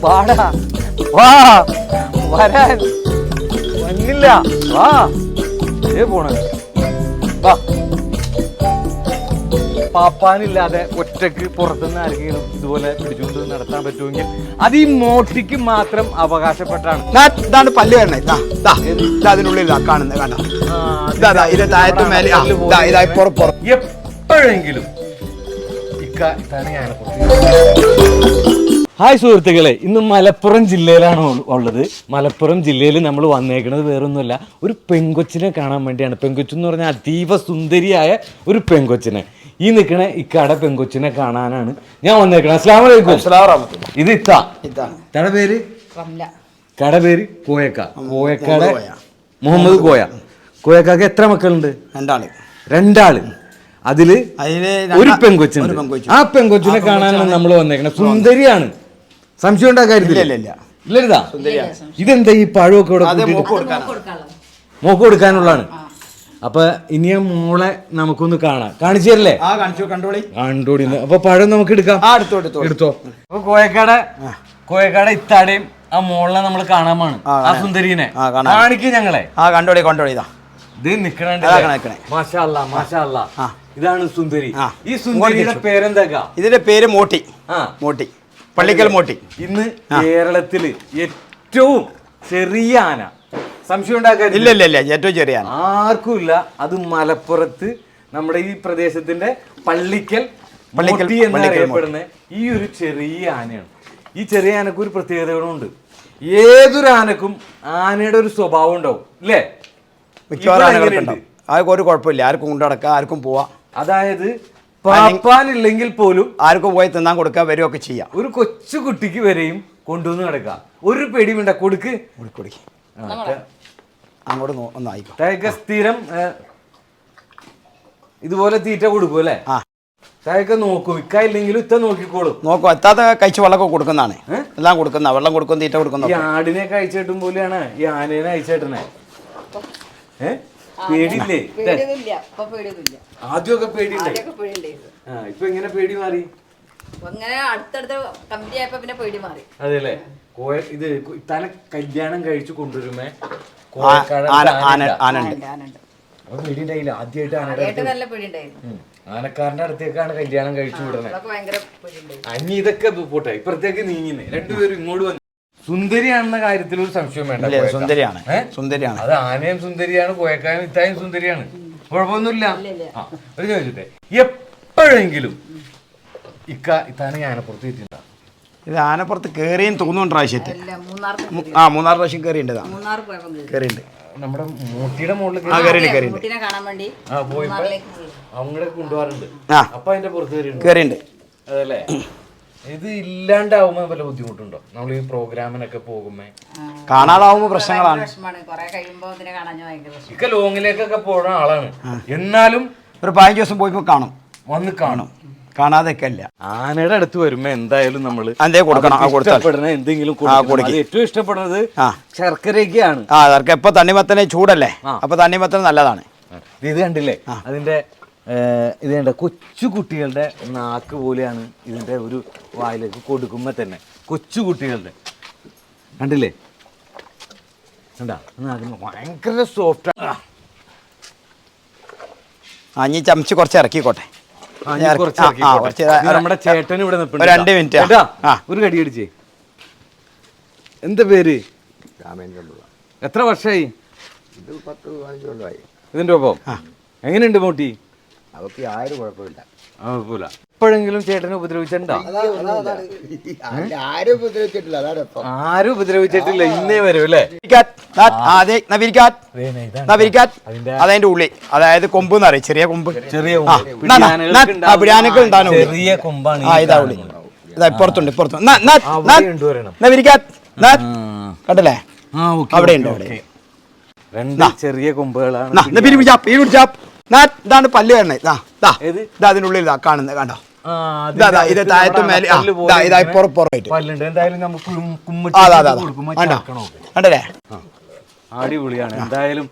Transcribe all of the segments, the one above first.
വാടാ. വാ. വരാൻ. വന്നില്ല. വാ. ഏ പോണ. വാ. പാപ്പാനില്ലാതെ ഒറ്റയ്ക്ക് പുറത്തുനിന്ന് ആരെങ്കിലും ഇതുപോലെ പിടിച്ചുകൊണ്ട് നടത്താൻ പറ്റുമെങ്കിൽ അത് ഈ മോട്ടിക്ക് മാത്രം അവകാശപ്പെട്ടാണ്. ഇതാണ് പല്ല് വരണേ. അതിനുള്ളിൽ കാണുന്നത് ഇപ്പുറം. എപ്പോഴെങ്കിലും ഇക്ക ഇതാണ് ഞാൻ ഹായ് സുഹൃത്തുക്കളെ ഇന്ന് മലപ്പുറം ജില്ലയിലാണ് ഉള്ളത്. മലപ്പുറം ജില്ലയിൽ നമ്മൾ വന്നേക്കുന്നത് വേറൊന്നുമല്ല ഒരു പെങ്കൊച്ചിനെ കാണാൻ വേണ്ടിയാണ്. പെങ്കൊച്ചു എന്ന് പറഞ്ഞാൽ അതീവ സുന്ദരിയായ ഒരു പെങ്കൊച്ചിനെ. ഈ നിൽക്കണ ഇക്കാടെ പെങ്കൊച്ചിനെ കാണാനാണ് ഞാൻ വന്നേക്കണത്. അസ്ലാം വലൈക്കും ഇത് ഇത്ത. ഇതാ പേര്? റംല. കട പേര് കോയക്ക. കോയക്കാടെ മുഹമ്മദ് കോയ. കോയക്കാക്ക് എത്ര മക്കളുണ്ട്? രണ്ടാൾ. രണ്ടാൾ. അതിൽ അതിൽ ഒരു പെങ്കൊച്ചുണ്ട്. ആ പെങ്കൊച്ചിനെ കാണാനാണ് നമ്മൾ വന്നേക്കണത്. സുന്ദരിയാണ്. സംശയം ഇല്ലരുതാ? ഇതെന്താ ഈ പഴമൊക്കെ ഇവിടെ മൂക്ക് കൊടുക്കാനാ. കൊടുക്കാനുള്ളത് മോക്ക് കൊടുക്കാനുള്ളതാണ്. അപ്പൊ ഇനി ആ മോളെ നമുക്കൊന്ന് കാണാം. കാണിച്ചു തരല്ലേ? ആ കാണിച്ചു കണ്ടോളി. കണ്ടോടി. അപ്പൊ പഴം നമുക്ക് എടുക്കാം. ആ എടുത്തോ അപ്പൊ കോയക്കാട് കോയക്കാട് ഇത്താടെയും ആ മോളിനെ നമ്മൾ കാണാമാണ് ആ, സുന്ദരീനെ. ആ, കാണാം. കാണിക്കും ഞങ്ങളെ. ആ കണ്ടോളി കണ്ടോളി ഇതാ. ഇത് നിക്കണേ ഇതാണ് സുന്ദരി. ഈ സുന്ദരിയുടെ പേരെന്താക്കാ? ഇതിന്റെ പേര് മോട്ടി. ആ. മോട്ടി. പള്ളിക്കൽ മോട്ടി. ഇന്ന് കേരളത്തിൽ ഏറ്റവും ചെറിയ ആന. സംശയം ഉണ്ടാക്കാൻ ഇല്ല ഇല്ല ഇല്ല. ഏറ്റവും ചെറിയ ആന. ആർക്കും ഇല്ല അത് മലപ്പുറത്ത് നമ്മുടെ ഈ പ്രദേശത്തിന്റെ പള്ളിക്കൽ പള്ളിക്കൽ- മോട്ടി എന്ന് അറിയപ്പെടുന്ന ഈ ഒരു ചെറിയ ആനയാണ്. ഈ ചെറിയ ആനക്ക് ഒരു പ്രത്യേകതകളുണ്ട് ഏതൊരു ആനക്കും ആനയുടെ ഒരു സ്വഭാവം ഉണ്ടാവും അല്ലേ മിക്കവാറും ആനകളൊക്കെ ഉണ്ടാവും. ആർക്കും ഒരു കുഴപ്പമില്ല. ആർക്കും കൊണ്ടുനടക്കാം ആർക്കും പോവാം. അതായത് പാപ്പാനില്ലെങ്കിൽ പോലും ആർക്കും പോയി തിന്നാൻ കൊടുക്കുക വരികയൊക്കെ ചെയ്യാം. ഒരു കൊച്ചു കുട്ടിക്ക് വരെയും കൊണ്ടുവന്ന് നടക്കാം. ഒരു പേടി വേണ്ട കൊടുക്ക്. അങ്ങോട്ട് നോ- ഒന്ന് ആയിക്കോ. സ്ഥിരം ഇതുപോലെ തീറ്റ കൊടുക്കും അല്ലേ? ആ. തേക്ക നോക്കും ഇക്കായില്ലെങ്കിലും ഇത്ത നോക്കിക്കോളും. നോക്കൂ എത്താത്ത കഴിച്ച് വെള്ളമൊക്കെ കൊടുക്കുന്നതാണ്? എല്ലാം കൊടുക്കുന്ന വെള്ളം കൊടുക്കും തീറ്റ ഈ കൊടുക്കുന്ന ആടിനെ കഴിച്ചിട്ടും പോലെയാണ് ഈ ആനേനെ അയച്ചേട്ടനെ. ഏ? പേടിയില്ലേ? ആദ്യമൊക്കെ പേടിയില്ലേ ഇപ്പൊ എങ്ങനെ പേടി മാറി? അങ്ങനെ അടുത്തടുത്ത് കമ്പനി ആയപ്പോ പിന്നെ പേടി മാറി. അതെല്ലേ കോയ ഇത് കു- തനെ കല്യാണം കഴിച്ചു കൊണ്ടുവരുമേ ആദ്യമായിട്ട് ആനയുടെ. ആനക്കാരന്റെ അടുത്തേക്കാണ് കല്യാണം കഴിച്ചു പേടിയുണ്ടായിരുന്നു അഞ്ഞി ഇതൊക്കെ പോട്ടെ. ഇപ്പുറത്തേക്ക് നീങ്ങിനെ രണ്ടുപേരും ഇങ്ങോട്ട് വന്നു സുന്ദരിയാണെന്ന കാര്യത്തിൽ ഒരു സംശയം വേണ്ട ഇല്ല കോയക്ക. സുന്ദരിയാണ്. ഏ? സുന്ദരിയാണ്. അത് ആനയും സുന്ദരിയാണ് കോയക്കാനും ഇത്തായും സുന്ദരിയാണ്. കുഴപ്പമൊന്നുമില്ല. ഇല്ല. ആ, ഒരു ചോദിച്ചിട്ടെ എപ്പോഴെങ്കിലും ഇക്ക ഇത്താനെ ആനപ്പുറത്ത് കിട്ടിയിട്ടുണ്ടോ ഇത് ആനപ്പുറത്ത് കയറിയും തോന്നുന്നുണ്ട് പ്രാവശ്യത്തെ ഇല്ല മൂന്നാർക്ക് മു- ആ മൂന്നാർ പ്രാവശ്യം കയറിയുണ്ട് ഇതാ മൂന്നാർ നമ്മുടെ മൂട്ടിയുടെ മുകളിൽ ആ കുട്ടീനെ കാണാൻ വേണ്ടി ആ പോയി മൂന്നാറിലേക്ക് പോയി അവങ്ങളെ കൊണ്ടുപോകാറുണ്ട്. ആ. അപ്പൊ അതിന്റെ പുറത്ത് കയറിയുണ്ട് കയറിയുണ്ട് അതല്ലേ? ഇത് ഇല്ലാണ്ടാവുമ്പോ വല്ല ബുദ്ധിമുട്ടുണ്ടോ? നമ്മൾ ഈ പ്രോഗ്രാമിനൊക്കെ പോകുമ്പോ. കാണാതാവുമ്പോ പ്രശ്നങ്ങളാണ്. വിഷമാണ്. കൊറേ കഴിയുമ്പോ ഇതിനെ കാണാൻ ഭയങ്കര വിഷമം ഇക്ക ലോങ്ങിലേക്കൊക്കെ പോണ ആളാണ്. എന്നാലും ഒരു പതിനഞ്ച് ദിവസം പോയി കാണും. വന്ന് കാണും. കാണാതൊക്കെ അല്ല. ആനയുടെ അടുത്ത് വരുമ്പോ എന്തായാലും നമ്മൾ അതേ കൊടുക്കണം? ആ കൊടുത്താൽ ഇഷ്ടപ്പെടുന്ന എന്തെങ്കിലും കൊടുക്ക്. ഏറ്റവും ഇഷ്ടപ്പെടുന്നത് ആ. ശർക്കരയൊക്കെയാണ്. ആ ഇപ്പൊ തണ്ണിമത്തനെ ചൂടല്ലേ. അപ്പൊ തണ്ണിമത്തൻ നല്ലതാണ്. ഇത് കണ്ടില്ലേ? അതിന്റെ ഇത് കണ്ട കൊച്ചു കുട്ടികളുടെ നാക്ക് പോലെയാണ് ഇതിന്റെ ഒരു വായിലേക്ക് കൊടുക്കുമ്പോൾ തന്നെ. കൊച്ചു കുട്ടികളുടെ. കണ്ടില്ലേ? കണ്ടാ? ഭയങ്കര സോഫ്റ്റ് ആ. ഇനി ചമച്ച് കുറച്ച് ഇറക്കിക്കോട്ടെ. നമ്മുടെ ചേട്ടൻ ഇവിടെ രണ്ട് മിനിറ്റ്. ഒരു കടി അടിച്ചേ. എന്താ പേര്? എത്ര വർഷമായി ഇതിന്റെ ഒപ്പം. എങ്ങനെയുണ്ട് മോട്ടി? അവർക്ക് ആരും കുഴപ്പമില്ല. കുഴപ്പമില്ല. എപ്പോഴെങ്കിലും ചേട്ടനെ ഉപദ്രവിച്ചിട്ടുണ്ടോ? ആരും ഉപദ്രവിച്ചിട്ടില്ല അതാണ് ഇപ്പം. ആരും ഉപദ്രവിച്ചിട്ടില്ല ഇന്നേ വരും അല്ലേ? അതിന്റെ ഉള്ളി. അതായത് കൊമ്പ് എന്ന് പറയും ചെറിയ കൊമ്പ്. ചെറിയ ഉള്ളി. ചെറിയ കൊമ്പാണ് ആ ഇതാ ഉള്ളി. ഇതാ എന്നാ, ആ. കണ്ടല്ലേ? ആ, ഓക്കേ, അവിടെ ഉണ്ട്, ഓക്കേ. അവിടെ. രണ്ട് ചെറിയ കൊമ്പുകളാണ് ഇതാണ് പല്ല് വരണേ ഇതാ ഇതാ ഏത്? ഇതാ അതിനുള്ളിൽ ഇതാ കാണുന്നത് കണ്ടോ? ഇതാ, ഇതാ, താഴത്തും മേലെ ഇതാ, കണ്ടല്ലേ? അടിപൊളിയാണ്. എന്തായാലും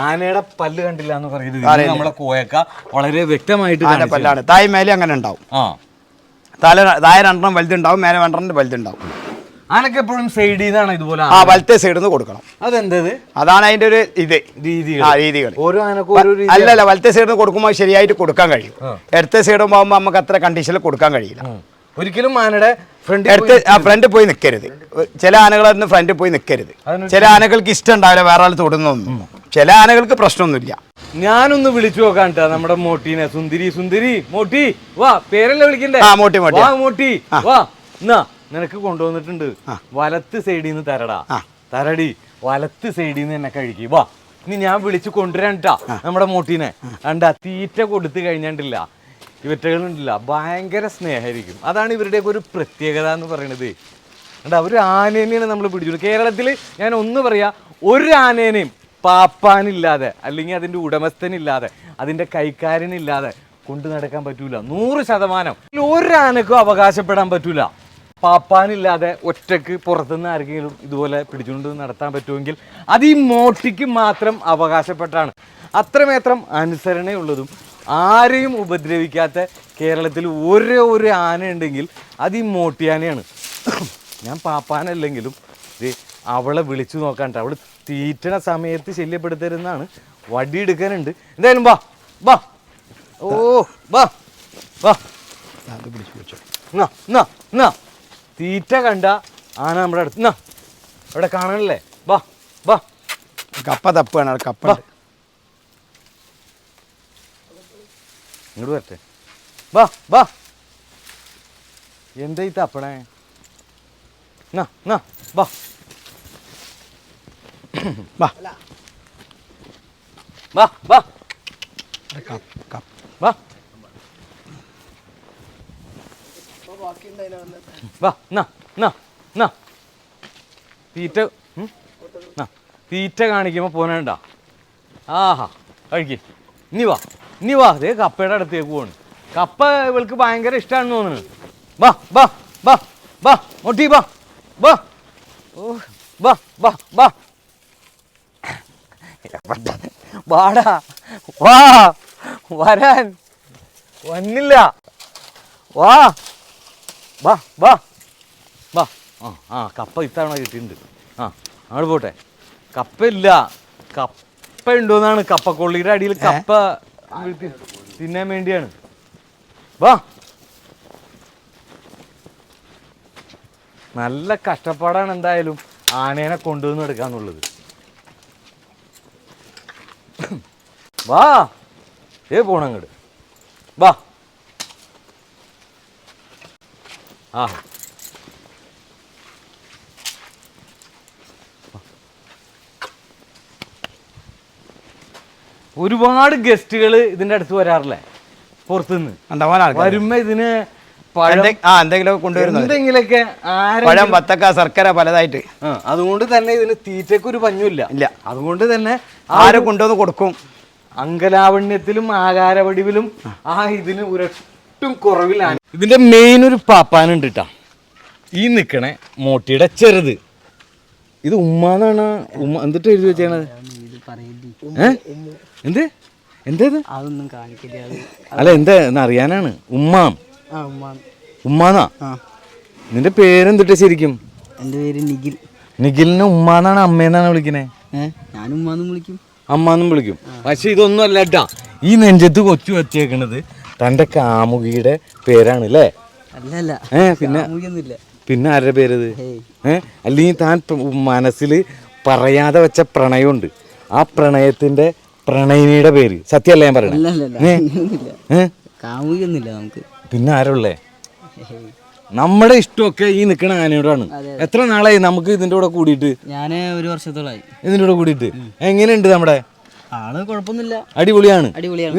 ആനയുടെ പല്ല് കണ്ടില്ല എന്ന് പറയുന്നത് നമ്മളെ കോയക്ക വളരെ വ്യക്തമായിട്ട് ആന പല്ലാണ്. തായ് മേലെ അങ്ങനെ ഉണ്ടാവും. തല താഴെ രണ്ടെണ്ണം വലുതുണ്ടാവും മേലെ രണ്ടെണ്ണം വലുതുണ്ടാവും. ആനക്ക് എപ്പോഴും സൈഡിൽ നിന്നാണ് ഇതുപോലെ ആ വലത്തെ സൈഡിൽ നിന്ന് കൊടുക്കണം. അതെന്തത്? അതാണ് അതിന്റെ ഒരു ഇത്. രീതികൾ ആ രീതികൾ ഓരോ ആനക്കും ഓരോ രീതി അല്ലല്ല വലത്തെ സൈഡിൽ നിന്ന് കൊടുക്കുമ്പോൾ ശരിയായിട്ട് കൊടുക്കാൻ കഴിയും. ഇടത്തെ സൈഡ് പോകുമ്പോൾ നമുക്ക് അത്ര കണ്ടീഷനിൽ കൊടുക്കാൻ കഴിയില്ല. ഒരിക്കലും ആനയുടെ ഫ്രണ്ട് ആ ഫ്രണ്ട് പോയി നിൽക്കരുത് ചില ആനകളൊന്നും ഫ്രണ്ട് പോയി നിൽക്കരുത് ചില ആനകൾക്ക് ഇഷ്ടം ഉണ്ടാവില്ല വേറെ ആൾ തൊടുന്നൊന്നും. ചില ആനകൾക്ക് പ്രശ്നമൊന്നുമില്ല. ഞാനൊന്ന് വിളിച്ചു നോക്കാൻ നമ്മുടെ മോട്ടീനെ. സുന്ദരി സുന്ദരി മോട്ടി. വാ പേരല്ലേ വിളിക്കണ്ടേ? മോട്ടി, മോട്ടി. വാ മോട്ടി. വാ എന്നാ നിനക്ക് കൊണ്ടുവന്നിട്ടുണ്ട്. വലത്ത് സൈഡിൽ നിന്ന് തരടാ. തരടി വലത്ത് സൈഡിൽ നിന്ന് എന്നെ കഴിക്കി വാ ഇനി ഞാൻ വിളിച്ച് കൊണ്ടുവരാൻട്ടാ നമ്മുടെ മോട്ടീനെ. കണ്ട തീറ്റ കൊടുത്തു കഴിഞ്ഞാണ്ടില്ല ഇവറ്റകളുണ്ടല്ല ഭയങ്കര സ്നേഹമായിരിക്കും. അതാണ് ഇവരുടെയൊക്കെ ഒരു പ്രത്യേകത എന്ന് പറയുന്നത് കണ്ട ഒരു ആനേനെയാണ് നമ്മൾ പിടിച്ചത്. കേരളത്തിൽ ഞാൻ ഒന്ന് പറയാ ഒരു ആനേനെയും പാപ്പാനില്ലാതെ അല്ലെങ്കിൽ അതിന്റെ ഉടമസ്ഥനില്ലാതെ അതിന്റെ കൈക്കാരനില്ലാതെ കൊണ്ടു നടക്കാൻ പറ്റൂല. നൂറ് ശതമാനം. ഒരു ആനക്കും അവകാശപ്പെടാൻ പറ്റൂല. പാപ്പാനില്ലാതെ ഒറ്റയ്ക്ക് പുറത്തുനിന്ന് ആരെങ്കിലും ഇതുപോലെ പിടിച്ചുകൊണ്ട് നടത്താൻ പറ്റുമെങ്കിൽ അത് ഈ മോട്ടിക്ക് മാത്രം അവകാശപ്പെട്ടാണ്. അത്രമാത്രം അനുസരണയുള്ളതും ആരെയും ഉപദ്രവിക്കാത്ത കേരളത്തിൽ ഒരേ ഒരു ആന ഉണ്ടെങ്കിൽ അത് ഈ മോട്ടിയാനയാണ്. ഞാൻ പാപ്പാനല്ലെങ്കിലും ദേ അവളെ വിളിച്ചു നോക്കാണ്ട് അവൾ തീറ്റണ സമയത്ത് ശല്യപ്പെടുത്തരുന്നാണ് വടി എടുക്കാനുണ്ട് എന്തായാലും വാ വാ. ഓ വാ വാ. പിടിച്ചു വെച്ചോ. എന്നാ എന്നാ എന്നാ തീറ്റ കണ്ട ആന നമ്മുടെ അടുത്ത്. എന്നാ അവിടെ കാണണല്ലേ വാ വാ. കപ്പ തപ്പാണ് അവിടെ കപ്പ ഇങ്ങോട്ട് വരട്ടെ. വാ വാ. എന്താ ഈ തപ്പണേ? എന്നാ എന്നാ വാ. വാ. വാ വാ. വാ. തീറ്റ തീറ്റ കാണിക്കുമ്പോൾ പോനേണ്ട ആഹാ കഴിക്ക്. ഇനി വാ ഇനി വാ. അതേ കപ്പയുടെ അടുത്തേക്ക് പോണ്. കപ്പ ഇവൾക്ക് ഭയങ്കര ഇഷ്ടമാണെന്ന് തോന്നുന്നു. വാ വാ വാ വാ മൊട്ടി വാ വാ. ഓ വാ വാ വാ. വാടാ വാ വരാൻ. വന്നില്ല. വാ. വാ വാ. വാ. ആ ആ കപ്പ ഇത്തവണ കിട്ടിയിട്ടുണ്ട്. ആ അങ്ങോട്ട് പോട്ടെ. കപ്പ ഇല്ല കപ്പ ഉണ്ടോന്നാണ് കപ്പക്കൊള്ളിയുടെ അടിയിൽ കപ്പ തിന്നാൻ വേണ്ടിയാണ്. വാ. നല്ല കഷ്ടപ്പാടാണ് എന്തായാലും ആനേനെ കൊണ്ടുവന്ന് എടുക്കാന്നുള്ളത്. വാ. ഏ പോണങ്ങട്. വാ. ആ ഒരുപാട് ഗസ്റ്റുകൾ ഇതിന്റെ അടുത്ത് വരാറില്ലേ? പുറത്തുനിന്ന്. വരുമ്പോ ഇതിന് എന്തെങ്കിലും കൊണ്ടുവരുന്നത്. എന്തെങ്കിലൊക്കെ പഴം വത്തക്ക ശർക്കര പലതായിട്ട്. അതുകൊണ്ട് തന്നെ ഇതിന് തീറ്റയ്ക്ക് ഒരു പഞ്ഞുമില്ല ഇല്ല. അതുകൊണ്ട് തന്നെ ആരെ കൊണ്ടുവന്ന് കൊടുക്കും? അങ്കലാവണ്യത്തിലും ആകാരവടിവിലും ആ ഇതിന് ഒരൊട്ടും കുറവിലാണ്. ഇതിന്റെ മെയിൻ ഒരു പാപ്പാനുണ്ട് കേട്ടാ ഈ നിക്കണേ മോട്ടിയുടെ ചെറുത്. ഇത് ഉമ്മാന്നാണ്? ഉമ്മ എന്തിട്ട് എഴുതി വെച്ചേണത് എന്ത്? എന്താ ഇത്? അതൊന്നും കാണിക്കില്ല. അല്ല എന്താ? എന്ന് അറിയാനാണ്. ഉമ്മാം. ഉമ്മാന്നാ? നിന്റെ പേരെന്തിട്ട് ശരിക്കും? എന്റെ പേര് നിഖിൽ. നിഖിലിനെ ഉമ്മാന്നാണ് അമ്മയെന്നാണ് വിളിക്കണേ? ഞാനും ഞാൻ ഉമ്മാന്നും വിളിക്കും. അമ്മാന്നും വിളിക്കും. പക്ഷെ ഇതൊന്നും അല്ല ഈ നെഞ്ചത്ത് കൊച്ചു വെച്ചേക്കണത് തന്റെ കാമുകിയുടെ പേരാണ് അല്ലേ അല്ല അല്ല ഏ പിന്നെ പിന്നെ ആരുടെ പേരത്? ഏ അല്ലെങ്കിൽ താൻ മനസ്സിൽ പറയാതെ വെച്ച പ്രണയമുണ്ട്. ആ പ്രണയത്തിന്റെ പ്രണയിനിയുടെ പേര്. സത്യമല്ല ഞാൻ പറയുന്നത് പറയണേ നമുക്ക്. പിന്നെ ആരുള്ളേ. നമ്മുടെ ഇഷ്ടമൊക്കെ ഈ നിൽക്കുന്ന ആനയോടാണ്. എത്ര നാളായി നമുക്ക് ഇതിന്റെ കൂടെ കൂടിയിട്ട്? ഞാൻ ഒരു വർഷത്തോളായി. ഇതിന്റെ കൂടെ കൂടിയിട്ട്. എങ്ങനെയുണ്ട് നമ്മുടെ? ആൾ കുഴപ്പമൊന്നുമില്ല. അടിപൊളിയാണ്. അടിപൊളിയാണ്.